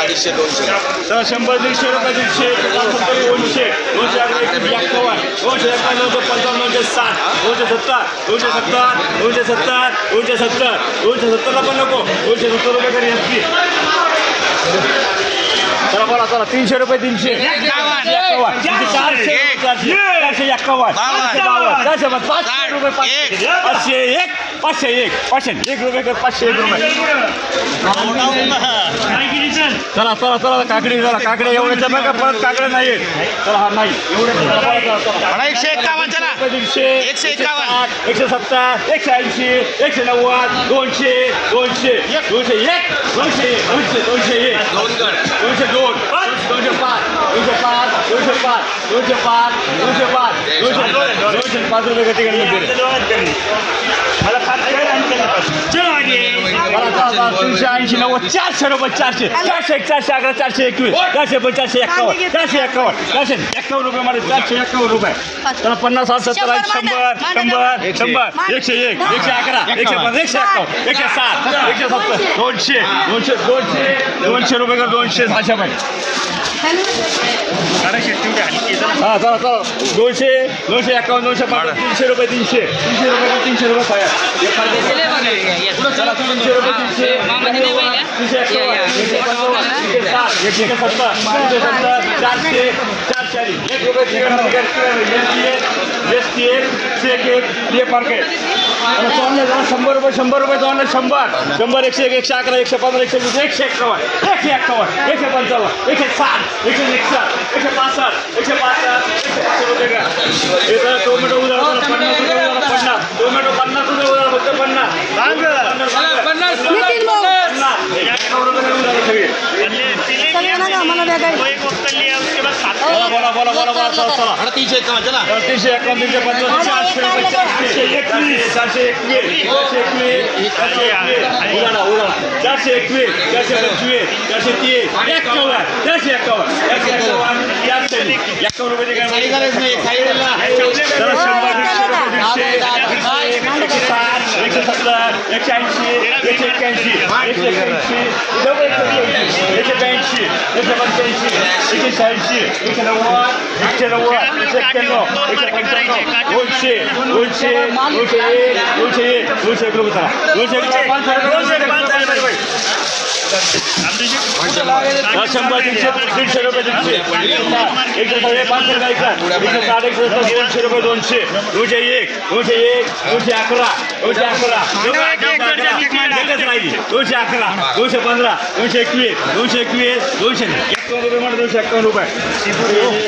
अडीचशे दोनशे तर शंभर दीडशे रुपये दीडशे दोनशे दोनशे एक्कावन्न दोनशे दोनशे पंचावन्न दोनशे साठ दोनशे सत्तर दोनशे सत्तर दोनशे सत्तर दोनशे सत्तर दोनशे सत्तरला पण नको दोनशे सत्तर रुपये तरी एसपी चला बोला चला तीनशे रुपये तीनशे. चारशे चारशे एक्कावन्न चारशे बावन्न. चारशे पाचशे. एक. पाचशे एक पाचशे एक रुपये कर पाचशे एक. रुपये चला चला चला काकडे चला काकडे एवढ्याच्या बघा परत काकडे नाही चला हा नाही. एवढे एकशे एक्कावन्न चला. एकशे एक्कावन्न. एकशे सत्तर एकशे ऐंशी एकशे नव्वद दोनशे दोनशे. दोनशे एक दोनशे दोनशे दोनशे एक. दोनशे दोन दोनशे पाच दोनशे पाच दोनशे पाच दोनशे पाच दोनशे पाच दोनशे दोनशे पाच रुपये गती तीनशे ऐंशी नव्वद चारशे रुपये चारशे. चारशे एक चारशे अकरा चारशे एकवीस. चारशे पण चारशे एक्कावन्न. चारशे एक्कावन्न. चारशे एक्कावन्न रुपये मध्ये चारशे एक्कावन्न रुपये. त्याला पन्नास साठ सत्तर ऐंशी शंभर शंभर शंभर एकशे एक एकशे अकरा एकशे पंधरा एकशे एक्कावन्न एकशे साठ एकशे सत्तर दोनशे. दोनशे दोनशे दोनशे रुपये का दोनशे सहाशे पाहिजे हा चला चला दोनशे दोनशे एक्कावन्न दोनशे पन्नास तीनशे रुपये तीनशे तीनशे रुपये का तीनशे रुपये पाया चला तीनशे रुपये तीनशे तीनशे एक्कावन्न एकशे पंचावन्न एकशे साठ एकशे सत्तर एकशे सत्तर चारशे चारशे आणि एक टी एक एक ते मार्केट ऑनलाईन शंभर रुपये शंभर रुपये ऑनलाईन शंभर. शंभर एकशे एक एकशे अकरा एकशे पंधरा एकशे वीस एकशे एक्कावन्न. एकशे एक्कावन्न एकशे पंचावन्न एकशे साठ एकशे एकसष्ट एकशे पासष्ट एकशे पासष्ट एकशे पाचशे रुपये का? टोमॅटो उधार पन्नास रुपये पन्नास. टोमॅटो पन्नास रुपये उधार फक्त पन्नास. पन्नास पन्नास सगळे. बोला बोला बोला चला चला. एकावन्न तीनशे पंचावन्न चारशे एकवीस चारशे एकवीस चारशे एकवीस चारशे एकवीस. उदाहरण उदाहरण चारशे एकवीस चारशे पंचवीस चारशे तीस एक्कावन्न चारशे एक्कावन्न चारशे एक्कावन्न चारशे एक्कावन्न रुपये काय शंभर दीडशे रुपये दीडशे एकशे साठ एकशे सत्तर एकशे ऐंशी एकशे एक्क्याऐंशी एकशे एक्क्याऐंशी एकशे ब्याऐंशी एकशे पंच्याऐंशी एकशे शहाऐंशी एकशे नव्वद एकशे नव्वद एकशे एक्क्याण्णव एकशे पंच्याण्णव दोनशे दोनशे दोनशे एक दोनशे एक दोनशे एक रुपये दोनशे एक दोनशे दोनशे रुपये हा, शंभर दीडशे दीडशे रुपये दीडशे एकशे सगळे पाचशे रुपये एकशे साठ एकशे सत्तर दोनशे रुपये दोनशे दोनशे एक दोनशे एक दोनशे अकरा दोनशे अकरा एकच राहिली दोनशे अकरा दोनशे पंधरा दोनशे एकवीस दोनशे एकवीस दोनशे एक्कावन्न रुपये म्हणा दोनशे एक्कावन्न रुपये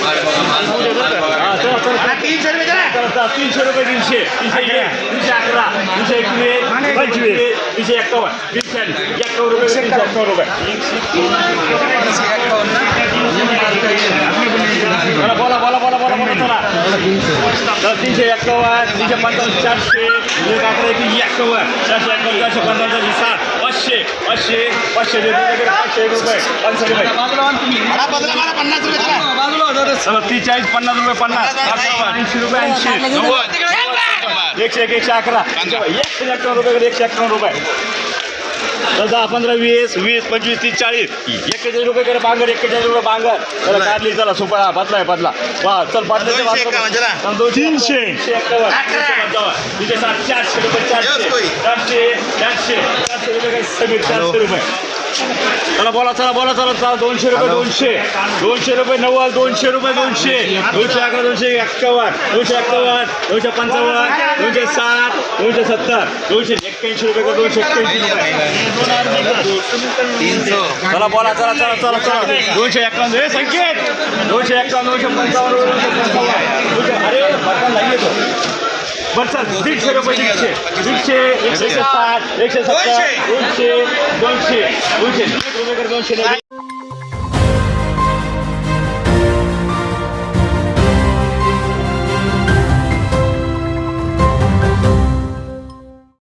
हा, चला, चला. तीनशे रुपये चला चला, चला, तीनशे रुपये तीनशे तीनशे एक तीनशे अकरा तीनशे एकवीस पंचवीस तीनशे एक्कावन्न तीनशे एक्कावन्न रुपये तीनशे एक्कावन्न रुपये चला बोला बोला बोला बोला बोला चला तर तीनशे एक्कावन्न तीनशे पंचावन्न चारशे एक अकरा. एक एक्कावन्न चारशे एक्कावन्न चारशे पंचावन्न सात पाचशे पाचशे पाचशे पाचशे रुपये पाचशे रुपये मला पन्नास रुपये चला तीस चाळीस पन्नास रुपये पन्नास ऐंशी रुपये ऐंशी नव्वद एकशे एक एकशे अकरा एकशे एक्कावन्न रुपये एकशे एक्कावन्न रुपये. तर दहा पंधरा वीस वीस पंचवीस तीस चाळीस. एक्केचाळीस रुपये कडे बांगर एक्केचाळीस रुपये बांगर. चला काढली चला सुपळा बदलाय बदला वा चल दोनशे तीनशे. तीनशे साठ चारशे रुपये चारशे. चारशे चारशे रुपये सगळे चारशे रुपये. चला बोला चला बोला चला चला दोनशे रुपये दोनशे. दोनशे रुपये नव्वद दोनशे रुपये दोनशे. दोनशे अकरा दोनशे एक्कावन्न. दोनशे एक्कावन्न दोनशे पंचावन्न दोनशे साठ दोनशे सत्तर दोनशे एक्क्याऐंशी रुपये का दोनशे एक्क्याऐंशी रुपये? चला बोला चला चला चला चला. दोनशे एक्कावन्न हे संकेत. दोनशे एक्कावन्न दोनशे पंचावन्न. दोनशे अरे बरं चल दीडशे रुपये दीडशे दीडशे एकशे साठ एकशे सत्तर दोनशे दोनशे दोनशे एक रुपये कर दोनशे